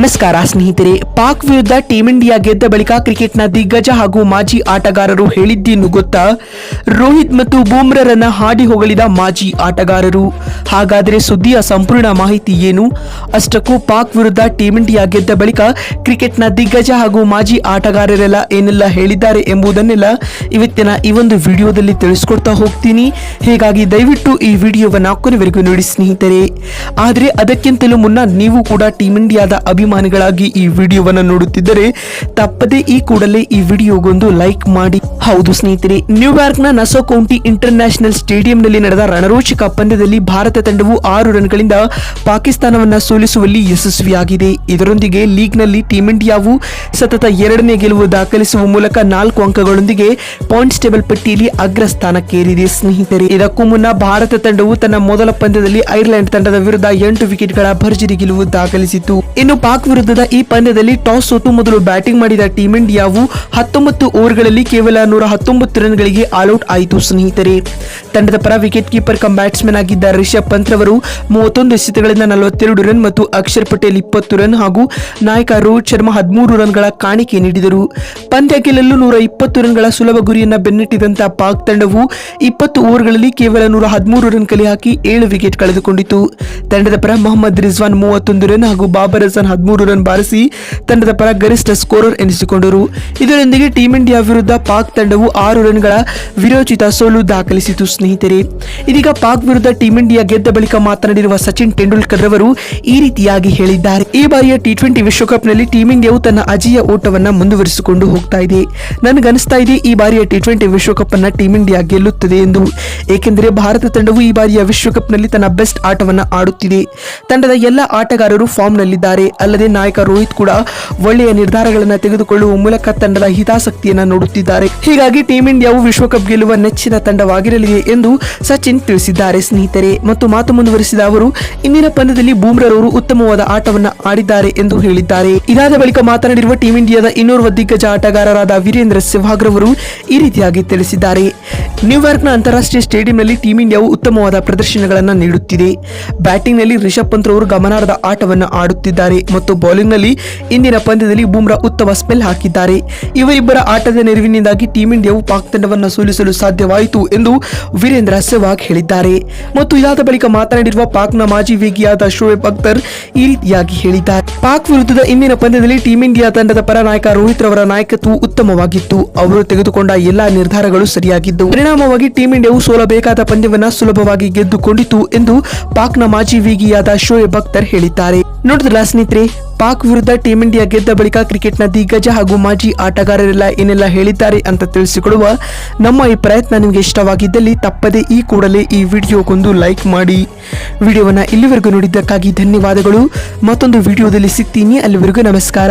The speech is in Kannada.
ನಮಸ್ಕಾರ ಸ್ನೇಹಿತರೆ, ಪಾಕ್ ವಿರುದ್ಧ ಟೀಂ ಇಂಡಿಯಾ ಗೆದ್ದ ಬಳಿಕ ಕ್ರಿಕೆಟ್ನ ದಿಗ್ಗಜ ಹಾಗೂ ಮಾಜಿ ಆಟಗಾರರು ಹೇಳಿದ್ದೇನು ಗೊತ್ತಾ? ರೋಹಿತ್ ಮತ್ತು ಬೂಮ್ರರನ್ನ ಹಾಡಿ ಹೊಗಳಿದ ಮಾಜಿ ಆಟಗಾರರು. ಹಾಗಾದರೆ ಸುದ್ದಿಯ ಸಂಪೂರ್ಣ ಮಾಹಿತಿ ಏನು? ಅಷ್ಟಕ್ಕೂ ಪಾಕ್ ವಿರುದ್ಧ ಟೀಂ ಇಂಡಿಯಾ ಗೆದ್ದ ಬಳಿಕ ಕ್ರಿಕೆಟ್ನ ದಿಗ್ಗಜ ಹಾಗೂ ಮಾಜಿ ಆಟಗಾರರೆಲ್ಲ ಏನೆಲ್ಲ ಹೇಳಿದ್ದಾರೆ ಎಂಬುದನ್ನೆಲ್ಲ ಇವತ್ತಿನ ಈ ಒಂದು ವಿಡಿಯೋದಲ್ಲಿ ತಿಳಿಸ್ಕೊಡ್ತಾ ಹೋಗ್ತೀನಿ. ಹೀಗಾಗಿ ದಯವಿಟ್ಟು ಈ ವಿಡಿಯೋವನ್ನು ಕೊನೆವರೆಗೂ ನೋಡಿ ಸ್ನೇಹಿತರೆ. ಆದರೆ ಅದಕ್ಕಿಂತಲೂ ಮುನ್ನ ನೀವು ಕೂಡ ಟೀಂ ಇಂಡಿಯಾದ ಅಭಿಮಾನಿಗಳಾಗಿ ಈ ವಿಡಿಯೋವನ್ನು ನೋಡುತ್ತಿದ್ದರೆ ತಪ್ಪದೆ ಈ ಕೂಡಲೇ ಈ ವಿಡಿಯೋಗೊಂದು ಲೈಕ್ ಮಾಡಿ. ಹೌದು ಸ್ನೇಹಿತರೆ, ನ್ಯೂಯಾರ್ಕ್ನ ನಸೋ ಕೌಂಟಿ ಇಂಟರ್ ನ್ಯಾಷನಲ್ ಸ್ಟೇಡಿಯಂನಲ್ಲಿ ನಡೆದ ರಣರೋಚಕ ಪಂದ್ಯದಲ್ಲಿ ಭಾರತ ತಂಡವು ಆರು ರನ್ಗಳಿಂದ ಪಾಕಿಸ್ತಾನವನ್ನು ಸೋಲಿಸುವಲ್ಲಿ ಯಶಸ್ವಿಯಾಗಿದೆ. ಇದರೊಂದಿಗೆ ಲೀಗ್ನಲ್ಲಿ ಟೀಂ ಇಂಡಿಯಾವು ಸತತ ಎರಡನೇ ಗೆಲುವು ದಾಖಲಿಸುವ ಮೂಲಕ ನಾಲ್ಕು ಅಂಕಗಳೊಂದಿಗೆ ಪಾಯಿಂಟ್ಸ್ ಟೇಬಲ್ ಪಟ್ಟಿಯಲ್ಲಿ ಅಗ್ರ ಸ್ಥಾನಕ್ಕೇರಿದೆ ಸ್ನೇಹಿತರೆ. ಇದಕ್ಕೂ ಮುನ್ನ ಭಾರತ ತಂಡವು ತನ್ನ ಮೊದಲ ಪಂದ್ಯದಲ್ಲಿ ಐರ್ಲೆಂಡ್ ತಂಡದ ವಿರುದ್ಧ ಎಂಟು ವಿಕೆಟ್ಗಳ ಭರ್ಜರಿ ಗೆಲುವು ದಾಖಲಿಸಿತು ಇನ್ನು ಪಾಕ್ ವಿರುದ್ಧದ ಈ ಪಂದ್ಯದಲ್ಲಿ ಟಾಸ್ ಸೋತು ಮೊದಲು ಬ್ಯಾಟಿಂಗ್ ಮಾಡಿದ ಟೀಂ ಇಂಡಿಯಾವು ಹತ್ತೊಂಬತ್ತು ಓವರ್ಗಳಲ್ಲಿ ಕೇವಲ ನೂರ ಹತ್ತೊಂಬತ್ತು ರನ್ಗಳಿಗೆ ಆಲ್ಔಟ್ ಆಯಿತು, ಸ್ನೇಹಿತರೆ. ತಂಡದ ಪರ ವಿಕೆಟ್ ಕೀಪರ್ ಕಮ್ ಬ್ಯಾಟ್ಸ್ಮನ್ ಆಗಿದ್ದ ರಿಷಬ್ ಪಂತ್ ರವರು ಮೂವತ್ತೊಂದು ಎಸೆತಗಳಿಂದ ನಲವತ್ತೆರಡು ರನ್ ಮತ್ತು ಅಕ್ಷರ್ ಪಟೇಲ್ ಇಪ್ಪತ್ತು ರನ್ ಹಾಗೂ ನಾಯಕ ರೋಹಿತ್ ಶರ್ಮಾ ಹದಿಮೂರು ರನ್ಗಳ ಕಾಣಿಕೆ ನೀಡಿದರು. ಪಂದ್ಯ ಗೆಲ್ಲಲು ನೂರ ಇಪ್ಪತ್ತು ರನ್ಗಳ ಸುಲಭ ಗುರಿಯನ್ನ ಬೆನ್ನಟ್ಟಿದಂತಹ ಪಾಕ್ ತಂಡವು ಇಪ್ಪತ್ತು ಓವರ್ಗಳಲ್ಲಿ ಕೇವಲ ನೂರ ಹದಿಮೂರು ರನ್ ಕಲೆ ಹಾಕಿ ಏಳು ವಿಕೆಟ್ ಕಳೆದುಕೊಂಡಿತು. ತಂಡದ ಪರ ಮೊಹಮ್ಮದ್ ರಿಜ್ವಾನ್ ಮೂವತ್ತೊಂದು ರನ್ ಹಾಗೂ ಬಾಬರ್ ಹಸನ್ ಹದಿಮೂರು ರನ್ ಬಾರಿಸಿ ತಂಡದ ಪರ ಗರಿಷ್ಠ ಸ್ಕೋರರ್ ಎನಿಸಿಕೊಂಡರು. ಇದರೊಂದಿಗೆ ಟೀಂ ಇಂಡಿಯಾ ವಿರುದ್ಧ ಪಾಕ್ ತಂಡವು ಆರು ರನ್ಗಳ ವಿರೋಚಿತ ಸೋಲು ದಾಖಲಿಸಿತು ಸ್ನೇಹಿತರೆ. ಇದೀಗ ಪಾಕ್ ವಿರುದ್ಧ ಟೀಂ ಇಂಡಿಯಾ ಗೆದ್ದ ಬಳಿಕ ಮಾತನಾಡಿರುವ ಸಚಿನ್ ತೆಂಡೂಲ್ಕರ್ ಅವರು ಈ ರೀತಿಯಾಗಿ ಹೇಳಿದ್ದಾರೆ. ಈ ಬಾರಿಯ ಟಿ ಟ್ವೆಂಟಿ ವಿಶ್ವಕಪ್ನಲ್ಲಿ ಟೀಂ ಇಂಡಿಯಾವು ತನ್ನ ಅಜಿಯ ಓಟವನ್ನ ಮುಂದುವರಿಸಿಕೊಂಡು ಹೋಗ್ತಾ ಇದೆ. ನನಗನಿಸ್ತಾ ಇದೆ ಈ ಬಾರಿಯ ಟಿ ಟ್ವೆಂಟಿ ವಿಶ್ವಕಪ್ ಅನ್ನ ಟೀಂ ಇಂಡಿಯಾ ಗೆಲ್ಲುತ್ತದೆ ಎಂದು. ಏಕೆಂದರೆ ಭಾರತ ತಂಡವು ಈ ಬಾರಿಯ ವಿಶ್ವಕಪ್ನಲ್ಲಿ ತನ್ನ ಬೆಸ್ಟ್ ಆಟವನ್ನ ಆಡುತ್ತಿದೆ. ತಂಡದ ಎಲ್ಲ ಆಟಗಾರರು ಫಾರ್ಮ್ ನಲ್ಲಿದ್ದಾರೆ ಅಲ್ಲದೆ ನಾಯಕ ರೋಹಿತ್ ಕೂಡ ಒಳ್ಳೆಯ ನಿರ್ಧಾರಗಳನ್ನು ತೆಗೆದುಕೊಳ್ಳುವ ಮೂಲಕ ತಂಡದ ಹಿತಾಸಕ್ತಿಯನ್ನು ನೋಡುತ್ತಿದ್ದಾರೆ. ಹೀಗಾಗಿ ಟೀಂ ಇಂಡಿಯಾವು ವಿಶ್ವಕಪ್ ಗೆಲ್ಲುವ ನೆಚ್ಚಿನ ತಂಡವಾಗಿರಲಿದೆ ಎಂದು ಸಚಿನ್ ತಿಳಿಸಿದ್ದಾರೆ. ಸ್ನೇಹಿತರೆ, ಮತ್ತು ಮಾತು ಮುಂದುವರಿಸಿದ ಅವರು, ಇಂದಿನ ಪಂದ್ಯದಲ್ಲಿ ಬೂಮ್ರರವರು ಉತ್ತಮವಾದ ಆಟವನ್ನು ಆಡಿದ್ದಾರೆ ಎಂದು ಹೇಳಿದ್ದಾರೆ. ಇದಾದ ಬಳಿಕ ಮಾತನಾಡಿರುವ ಟೀಂ ಇಂಡಿಯಾದ ಇನ್ನೋರ್ವ ದಿಗ್ಗಜ ಆಟಗಾರರಾದ ವೀರೇಂದ್ರ ಸೆಹ್ವಾಗ್ ರವರು ಈ ರೀತಿಯಾಗಿ ತಿಳಿಸಿದ್ದಾರೆ. ನ್ಯೂಯಾರ್ಕ್ನ ಅಂತಾರಾಷ್ಟ್ರೀಯ ಸ್ಟೇಡಿಯಂನಲ್ಲಿ ಟೀಂ ಇಂಡಿಯಾವು ಉತ್ತಮವಾದ ಪ್ರದರ್ಶನಗಳನ್ನು ನೀಡುತ್ತಿದೆ. ಬ್ಯಾಟಿಂಗ್ನಲ್ಲಿ ರಿಷಬ್ ಪಂತ್ ರವರು ಗಮನಾರ್ಹ ಆಟವನ್ನು ಆಡುತ್ತಿದ್ದಾರೆ. ಮತ್ತು ಬೌಲಿಂಗ್ನಲ್ಲಿ ಇಂದಿನ ಪಂದ್ಯದಲ್ಲಿ ಬೂಮ್ರಾ ಉತ್ತಮ ಸ್ಪೆಲ್ ಹಾಕಿದ್ದಾರೆ. ಇವರಿಬ್ಬರ ಆಟದ ನೆರವಿನಿಂದಾಗಿ ಟೀಂ ಇಂಡಿಯಾವು ಪಾಕ್ ತಂಡವನ್ನು ಸೋಲಿಸಲು ಸಾಧ್ಯವಾಯಿತು ಎಂದು ವೀರೇಂದ್ರ ಸೆಹ್ವಾಗ್ ಹೇಳಿದ್ದಾರೆ. ಮತ್ತು ಇದಾದ ಬಳಿಕ ಮಾತನಾಡಿರುವ ಪಾಕ್ನ ಮಾಜಿ ವೇಗಿಯಾದ ಶೋಯಬ್ ಅಖ್ತರ್ ಈ ರೀತಿಯಾಗಿ ಹೇಳಿದ್ದಾರೆ. ಪಾಕ್ ವಿರುದ್ಧದ ಇಂದಿನ ಪಂದ್ಯದಲ್ಲಿ ಟೀಂ ಇಂಡಿಯಾ ತಂಡದ ಪರ ನಾಯಕ ರೋಹಿತ್ ರವರ ನಾಯಕತ್ವ ಉತ್ತಮವಾಗಿತ್ತು. ಅವರು ತೆಗೆದುಕೊಂಡ ಎಲ್ಲಾ ನಿರ್ಧಾರಗಳು ಸರಿಯಾಗಿದ್ದು ಪರಿಣಾಮವಾಗಿ ಟೀಂ ಇಂಡಿಯಾವು ಸೋಲಬೇಕಾದ ಪಂದ್ಯವನ್ನು ಸುಲಭವಾಗಿ ಗೆದ್ದುಕೊಂಡಿತು ಎಂದು ಪಾಕ್ನ ಮಾಜಿ ವೇಗಿಯಾದ ಶೋಯಬ್ ಅಖ್ತರ್ ಹೇಳಿದ್ದಾರೆ. ನೋಡಿದ್ರಲ್ಲ ಸ್ನೇಹಿತರೆ, ಪಾಕ್ ವಿರುದ್ಧ ಟೀಂ ಇಂಡಿಯಾ ಗೆದ್ದ ಬಳಿಕ ಕ್ರಿಕೆಟ್ನ ದಿಗ್ಗಜ ಹಾಗೂ ಮಾಜಿ ಆಟಗಾರರೆಲ್ಲ ಏನೆಲ್ಲ ಹೇಳಿದ್ದಾರೆ ಅಂತ ತಿಳಿಸಿಕೊಡುವ ನಮ್ಮ ಈ ಪ್ರಯತ್ನ ನಿಮಗೆ ಇಷ್ಟವಾಗಿದ್ದಲ್ಲಿ ತಪ್ಪದೆ ಈ ಕೂಡಲೇ ಈ ವಿಡಿಯೋಗೊಂದು ಲೈಕ್ ಮಾಡಿ. ವಿಡಿಯೋವನ್ನು ಇಲ್ಲಿವರೆಗೂ ನೋಡಿದ್ದಕ್ಕಾಗಿ ಧನ್ಯವಾದಗಳು. ಮತ್ತೊಂದು ವಿಡಿಯೋದಲ್ಲಿ ಸಿಗ್ತೀನಿ. ಅಲ್ಲಿವರೆಗೂ ನಮಸ್ಕಾರ.